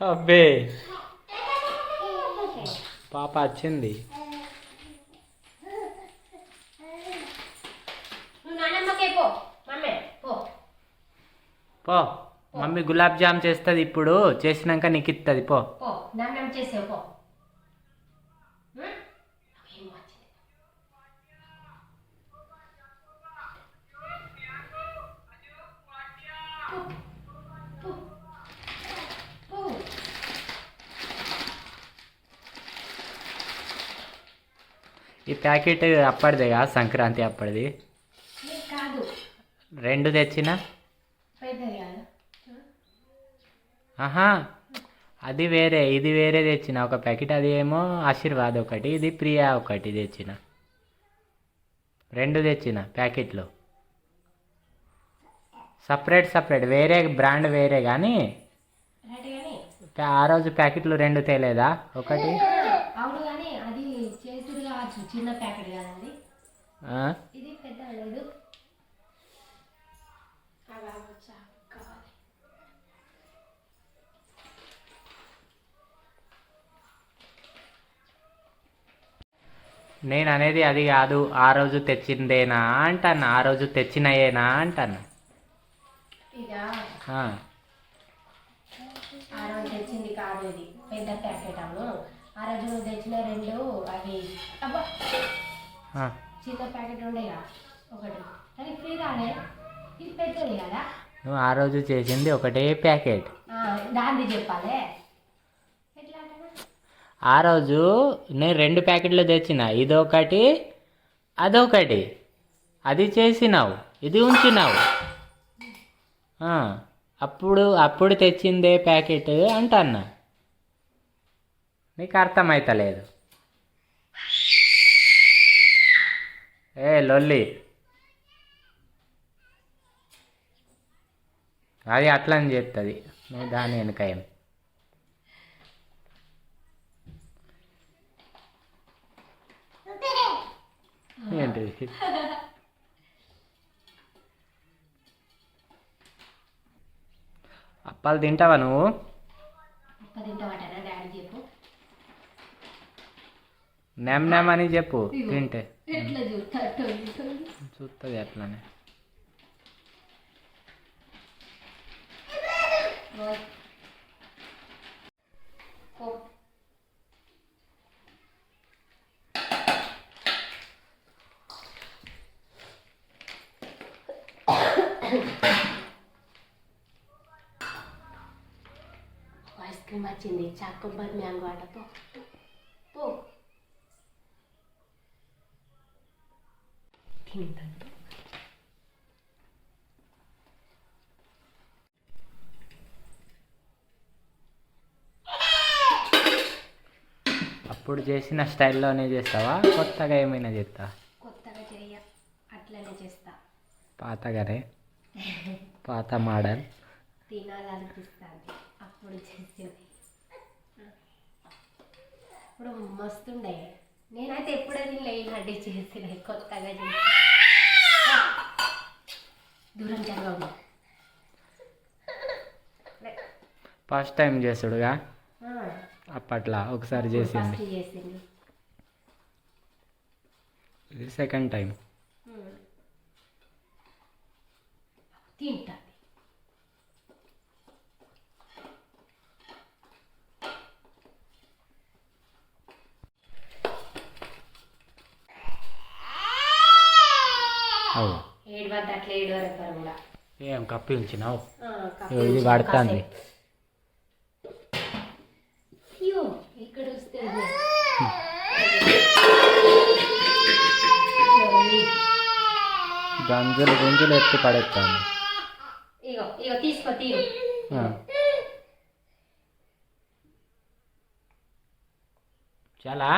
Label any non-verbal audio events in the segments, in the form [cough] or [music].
అబ్బే. పాప వచ్చింది పో. మమ్మే గులాబ్ జామ్ చేస్తుంది ఇప్పుడు. చేసినాక నీకు ఇస్తుంది పో. చేసావు పో ఉం? ఏం వచ్చింది పో, పో, పో. ఈ ప్యాకెట్ అప్పటిదేగా సంక్రాంతి అప్పటిది. రెండు తెచ్చిన? ఆహా అది వేరే ఇది వేరే తెచ్చిన. ఒక ప్యాకెట్ అది ఏమో ఆశీర్వాద్ ఒకటి ఇది ప్రియా ఒకటి తెచ్చిన. రెండు తెచ్చిన ప్యాకెట్లో. సపరేట్ సపరేట్ వేరే బ్రాండ్ వేరే కానీ ఆ రోజు ప్యాకెట్లు రెండు తేలేదా? ఒకటి. చిన్న ప్యాకెట్ కాదండి? ఇది పెద్ద లేదు అలా వచ్చా కావాలి. నేను అనేది అది కాదు ఆ రోజు తెచ్చిందేనా అంటాను ఆ రోజు తెచ్చినయేనా అంటాను. ఆ. రోజు తెచ్చింది కాదు ఇది పెద్ద ప్యాకెట్ అవును ఆ రోజు నువ్వు తెచ్చిన రెండు అవి అబ్బా. చిన్న ప్యాకెట్ ఉండేగా ఒకటి. అది ఫ్రీ రాలే ఇది పెద్దది కదా? నువ్వు ఆ రోజు చేసింది ఒకటే ప్యాకెట్. ఆ, దాన్ని చెప్పాలి. ఆ రోజు నేను రెండు ప్యాకెట్లు తెచ్చిన. ఇదొకటి అదొకటి. అది చేసినావు ఇది ఉంచినావు. అప్పుడు అప్పుడు తెచ్చిందే ప్యాకెట్ అంటన్నా. నీకు అర్థమైతలేదు. ఏ లొల్లి. అది అట్లని చెప్తుంది నువ్వు దాని వెనుక ఏం ఏంటిది? అప్పాలు తింటావా నువ్వు? నెమ్ నెమ్ అని చెప్పు తింటే ఎట్లా చూస్తాడు చూస్తుంది అట్లానే ఐస్ క్రీమ్ వచ్చింది చాకోబార్ మ్యాంగో ఆట పో పో తింటాను అప్పుడు చేసిన స్టైల్లోనే చేస్తావా? కొత్తగా ఏమైనా చేస్తా కొత్తగా చెయ్య అట్లనే చేస్తా. పాతగానే? పాత మోడల్? తినాలనిపిస్తుంది. అప్పుడు చేసేది. ఇప్పుడు మస్తుండే నేనైతే ఎప్పుడే తినలే ఇలాంటి చేసిన కొత్తగా చేసి దూరం జరగవు ఫస్ట్ టైం చేసుడుగా అప్పట్లో ఒకసారి చేసింది ఫస్ట్ చేసింది ఇది సెకండ్ టైం తింటుంది ఏడు వద్ద అట్లా ఏడు వరకు కూడా. ఏం కప్పి ఉంచినావు ఆ, కప్పి ఇది పడుతుంది. అయ్యో ఇక్కడ వస్తే గంజులు గుంజులు ఎత్తి పడేస్తాను ఇగో ఇగో తీసుకో తీరు. ఆ. చాలా?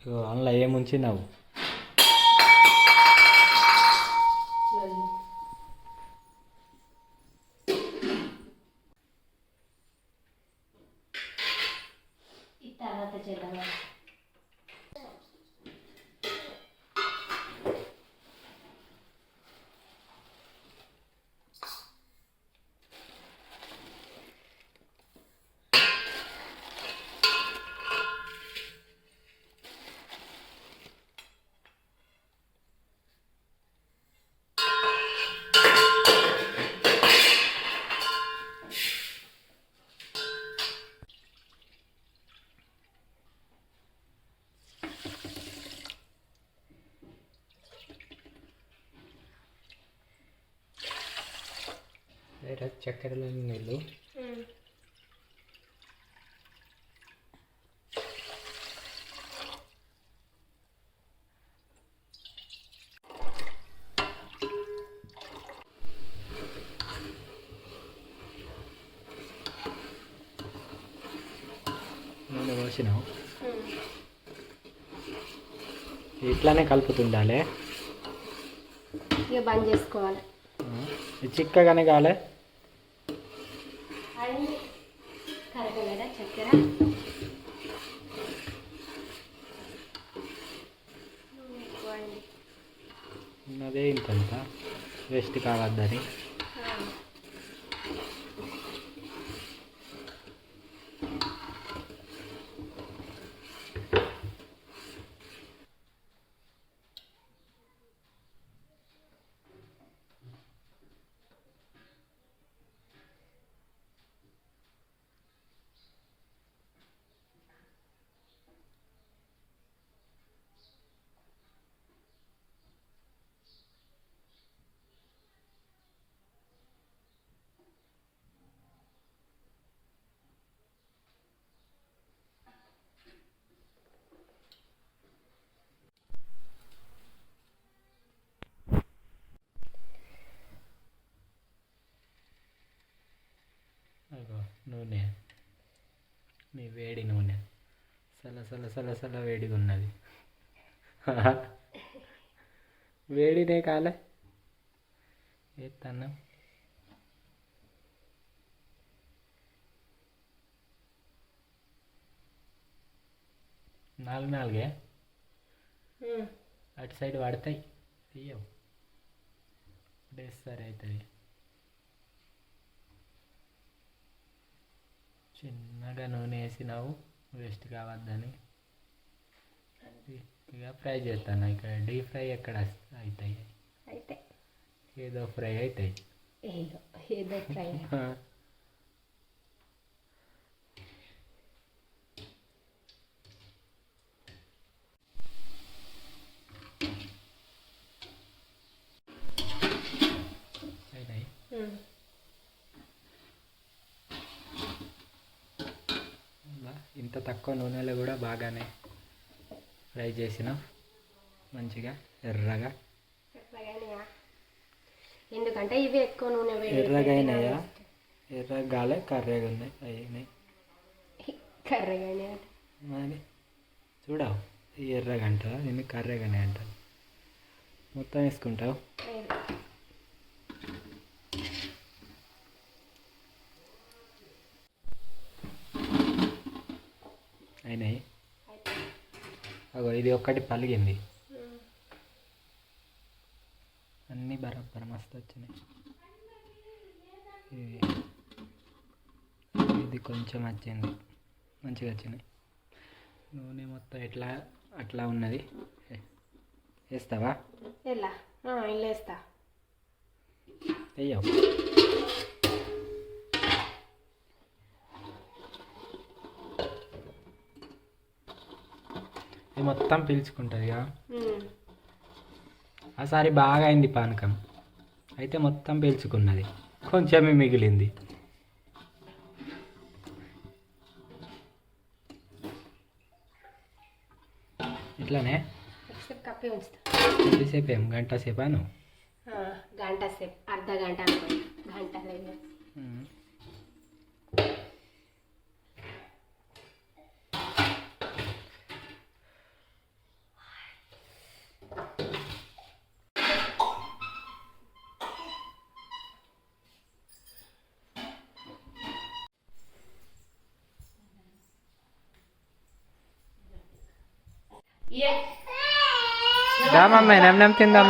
ఇగో అందులో ఏముంచినావు చక్కెర చక్కెరలో నీళ్ళు. నూనె పోసినావు ఇట్లానే కలుపుతుండాలి. ఇక బంద్ చేసుకోవాలి. చిక్కగానే కాలే అయింది కరగలేదా చక్కెర. ఉన్నదే ఇంతంత వేస్ట్ కావద్దని ఆ. అగో నూనె నీ వేడి నూనె. సల సల సల సల వేడిగా ఉన్నది. [laughs] వేడినే కాలే ఎత్తన్నా నాలుగు నాలుగే. అటు సైడ్ పడతాయి అయ్యో సరే అవుతుంది చిన్నగా నూనె వేసినావు వేస్ట్ కావద్దని. ఇక ఫ్రై చేస్తాను ఇక్కడ డీప్ ఫ్రై ఎక్కడ అవుతాయి ఏదో ఫ్రై అవుతాయి ఏదో ఏదో ట్రై [laughs] అయినాయి అలా ఇంత తక్కువ నూనెలో కూడా బాగానే ఫ్రై చేసిన. మంచిగా ఎర్రగా. ఎందుకంటే ఇవి ఎక్కువ నూనె ఎర్రగా అయినాయా? ఎర్రగా గాలే కర్రగా ఉన్నాయి అయినాయి. కర్రగానే మరి చూడవు ఎర్రగా అంటావా దీన్ని కర్రగానే అంటారు మొత్తం వేసుకుంటావు? అగో ఇది ఒక్కటి పలిగింది. అన్నీ బరాబర్ మస్తు వచ్చినాయి. ఇది ఇది కొంచెం వచ్చింది. మంచిగా వచ్చినాయి. నూనె మొత్తం ఎట్లా అట్లా ఉన్నది. వేస్తావా? ఎలా? ఇల్లేస్తా వెయ్యవు ఇది మొత్తం పీల్చుకుంటుంది కదా ఆసారి బాగా అయింది పానకం. అయితే మొత్తం పీల్చుకున్నది. కొంచెమే మిగిలింది. ఇట్లానే? ఎంతసేపు ఏం? గంట సేపా నువ్వు? గంట సేపు. అర్ధ గంట అనుకో గంట లేదు. ఉమ్. దా మమ్మీ నెమ్ నెమ్ తిందాం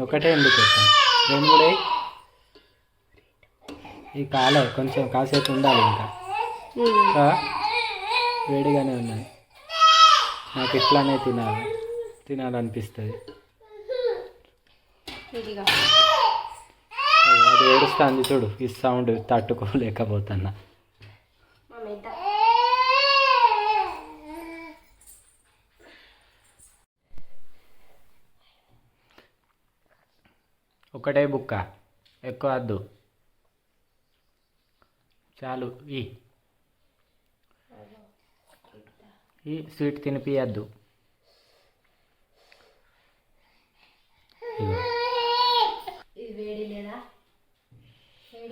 ఒకటే ఎందుకు పెట్టాం రెండు కూడా. ఈ కాలే కొంచెం కాసేపు ఉండాలి ఇంకా. ఆ? వేడిగానే ఉన్నాయి. నాకు ఇట్లానే తినాలి. తినాలనిపిస్తుంది. ఏడుస్తుంది చూడు ఈ సౌండ్ తట్టుకోలేకపోతున్నా. ఒకటే బుక్క ఎక్కువ వద్దు. చాలు ఈ. ఈ స్వీట్ తినిపియద్దు.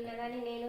పిల్ల నేను